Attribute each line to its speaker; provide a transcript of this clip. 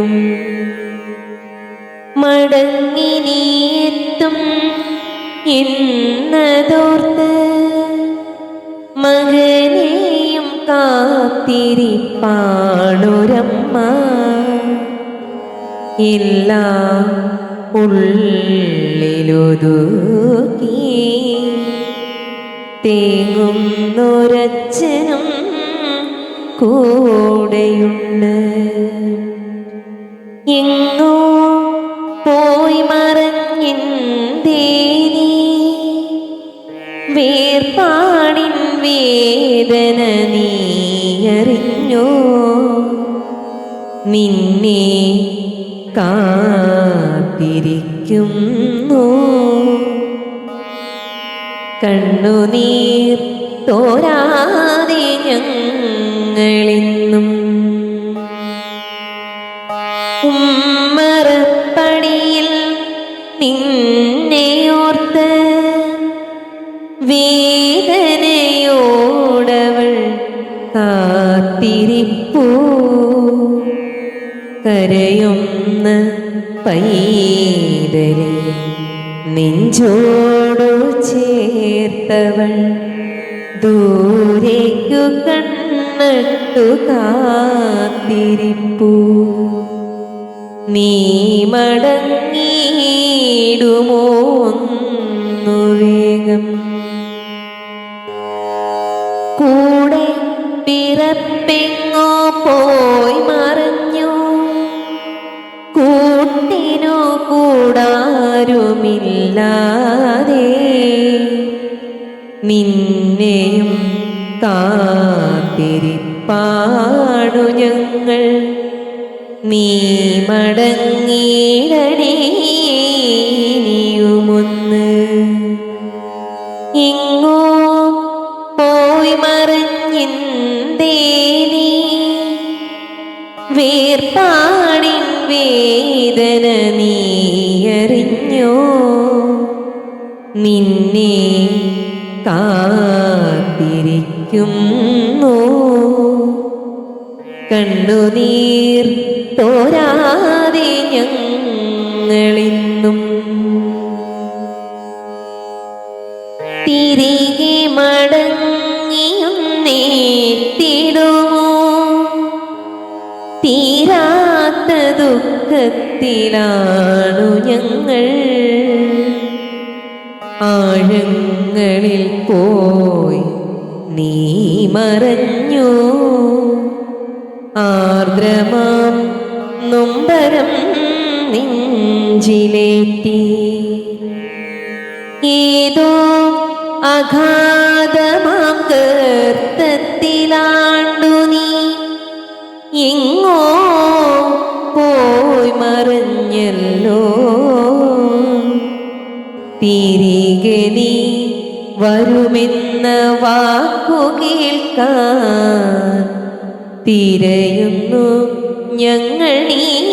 Speaker 1: ഞങ്ങളിന്നും മടങ്ങി നീയെത്തും എന്നതോർത്ത് മകനെയും കാത്തിരിപ്പാണൊരമ്മ. എല്ലാം ഉള്ളിലൊതുക്കി തേങ്ങുന്നൊരച്ഛനും കൂടെയുണ്ട്. എങ്ങോ പോയി മറഞ്ഞിന്തേ നീ വേർപാടിൻ വേദന നീയറിഞ്ഞോ? നിന്നെ കാത്തിരിക്കുന്നു. കണ്ണുനീർ തോരാതെ ഞങ്ങളിന്നും കാത്തിരിപ്പൂ. കരയുന്ന പൈതലി നെഞ്ചോടു ചേർത്തവൾ ദൂരേക്കു കണ്ണട്ടു കാത്തിരിപ്പൂ. നീ മടങ്ങിയിടുമോ ഒന്നു വേഗം. പിറപ്പെങ്ങോ പോയി മറിഞ്ഞു. കൂട്ടിനോ കൂടാരുമില്ലാതെ നിന്നെയും കാത്തിരിപ്പാടു ഞങ്ങൾ. നീ മടങ്ങിയിടണീയുമൊന്ന് വേർപാടിൻ വേദന നീയറിഞ്ഞോ? നിന്നെ കാത്തിരിക്കുന്നു. കണ്ണുനീർ തോരാതെ ഞങ്ങളിന്നും. തിരികെ മടങ്ങിയും ദുഃഖത്തിലാണു ഞങ്ങൾ. ആഴങ്ങളിൽ പോയി നീ മറഞ്ഞു. ആർദ്രമാം നൊമ്പരം നെഞ്ചിലേറ്റി. ഏതോ അഗാധമാം കർത്തത്തിലാണ്ടു നീ. എങ്ങോ പോയി മറിഞ്ഞല്ലോ. തിരികെ നീ വരുമെന്ന വാക്കു കേൾക്കാൻ തിരയുന്നു ഞങ്ങൾ നീ.